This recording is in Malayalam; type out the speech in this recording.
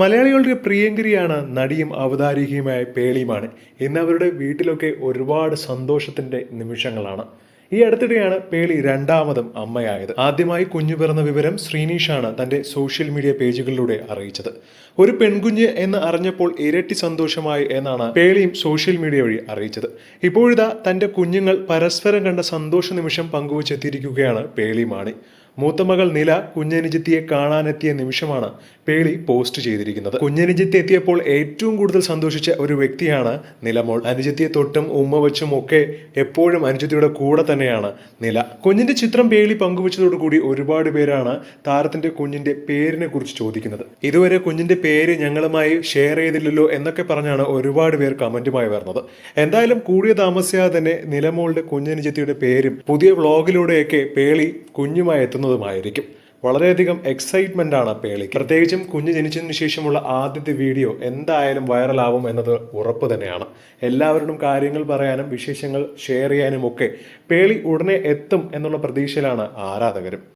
മലയാളികളുടെ പ്രിയങ്കരിയാണ് നടിയും അവതാരികയുമായ പേളിയുമാണ് ഇന്ന് അവരുടെ വീട്ടിലൊക്കെ ഒരുപാട് സന്തോഷത്തിന്റെ നിമിഷങ്ങളാണ്. ഈ അടുത്തിടെയാണ് പേളി രണ്ടാമതും അമ്മയായത്. ആദ്യമായി കുഞ്ഞു പിറന്ന വിവരം ശ്രീനീഷാണ് തന്റെ സോഷ്യൽ മീഡിയ പേജുകളിലൂടെ അറിയിച്ചത്. ഒരു പെൺകുഞ്ഞ് എന്ന് അറിഞ്ഞപ്പോൾ ഇരട്ടി സന്തോഷമായി എന്നാണ് പേളിയും സോഷ്യൽ മീഡിയ വഴി അറിയിച്ചത്. ഇപ്പോഴിതാ തന്റെ കുഞ്ഞുങ്ങൾ പരസ്പരം കണ്ട സന്തോഷ നിമിഷം പങ്കുവച്ചെത്തിയിരിക്കുകയാണ് പേളി മാണി മൂത്ത മകൾ നില കുഞ്ഞനുജിത്തിയെ കാണാനെത്തിയ നിമിഷമാണ് പേളി പോസ്റ്റ് ചെയ്തിരിക്കുന്നത്. കുഞ്ഞനുജിത്തി എത്തിയപ്പോൾ ഏറ്റവും കൂടുതൽ സന്തോഷിച്ച ഒരു വ്യക്തിയാണ് നിലമോൾ. അനുജിത്തിയെ തൊട്ടും ഉമ്മ വെച്ചും ഒക്കെ എപ്പോഴും അനുജിത്തിയുടെ കൂടെ തന്നെയാണ് നില. കുഞ്ഞിന്റെ ചിത്രം പേളി പങ്കുവച്ചതോടുകൂടി ഒരുപാട് പേരാണ് താരത്തിന്റെ കുഞ്ഞിന്റെ പേരിനെ കുറിച്ച് ചോദിക്കുന്നത്. ഇതുവരെ കുഞ്ഞിന്റെ പേര് ഞങ്ങളുമായി ഷെയർ ചെയ്തില്ലല്ലോ എന്നൊക്കെ പറഞ്ഞാണ് ഒരുപാട് പേർ കമന്റുമായി വരുന്നത്. എന്തായാലും കൂടിയ താമസിയാതെ തന്നെ നിലമോളുടെ കുഞ്ഞനുജിത്തിയുടെ പേരും പുതിയ വ്ളോഗിലൂടെയൊക്കെ പേളി കുഞ്ഞുമായി എത്തുന്നതുമായിരിക്കും വളരെയധികം എക്സൈറ്റ്മെന്റ് ആണ് പേളിക്ക്. പ്രത്യേകിച്ചും കുഞ്ഞ് ജനിച്ചതിനു ശേഷമുള്ള ആദ്യത്തെ വീഡിയോ എന്തായാലും വൈറലാവും എന്നത് ഉറപ്പ് തന്നെയാണ്. എല്ലാവരോടും കാര്യങ്ങൾ പറയാനും വിശേഷങ്ങൾ ഷെയർ ചെയ്യാനും ഒക്കെ പേളി ഉടനെ എത്തും എന്നുള്ള പ്രതീക്ഷയിലാണ് ആരാധകരും.